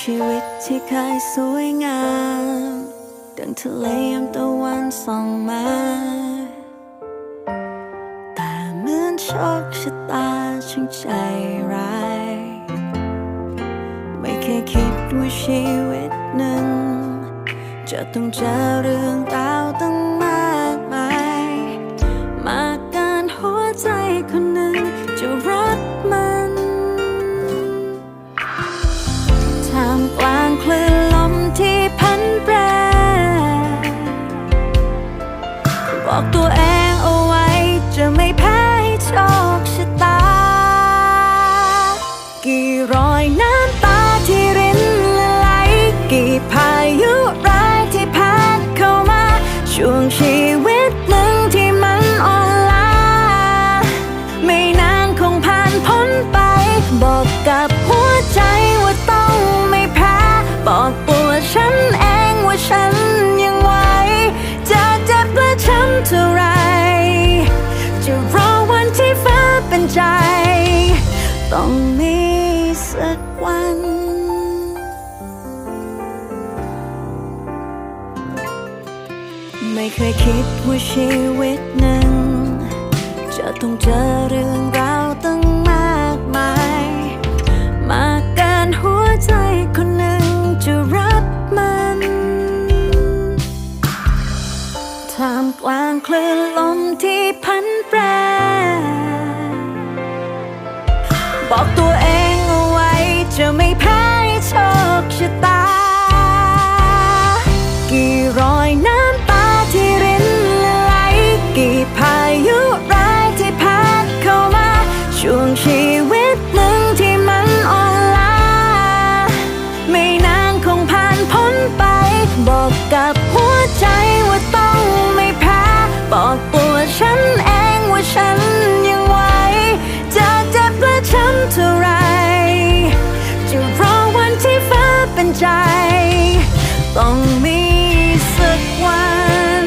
ชีวิตที่เคยสวยงาม ดังทะเลยามตะวันส่องมา แต่เหมือนโชคชะตาช่างใจร้าย ไม่เคยคิดว่าชีวิตหนึ่ง จะต้องเจอเรื่องราวตั้ง บอกตัวเองเอาไว้ จะไม่แพ้ให้โชคชะตา กี่รอยน้ำตาที่รินละไหลกี่พายุร้ายที่พัดเข้ามา ช่วงชีวิตหนึ่งที่มันอ่อนล้าไม่นานคงผ่านพ้นไป บอกกับหัวใจว่าต้องไม่แพ้ บอกตัวฉันเองว่าฉัน เท่าไร จะรอวันที่ฟ้าเป็นใจ ต้องมีสักวันไม่เคยคิดว่าชีวิตหนึ่งจะต้องเจอเรื่องราวตั้งมากมาย มากเกินหัวใจคน ท่ามกลางคลื่นลมที่พันแปรบอกตัวเอง ต้องมีสักวัน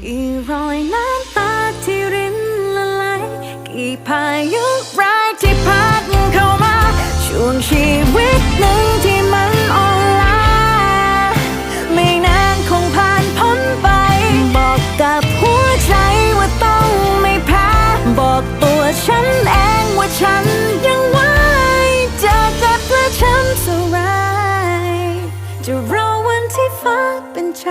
กี่รอยน้ำตาที่รินละไหลกี่พาย ฉันเองว่าฉันยังไหวจะเจ็บและช้ำเท่าไรจะรอวันที่ฟ้าเป็นใจ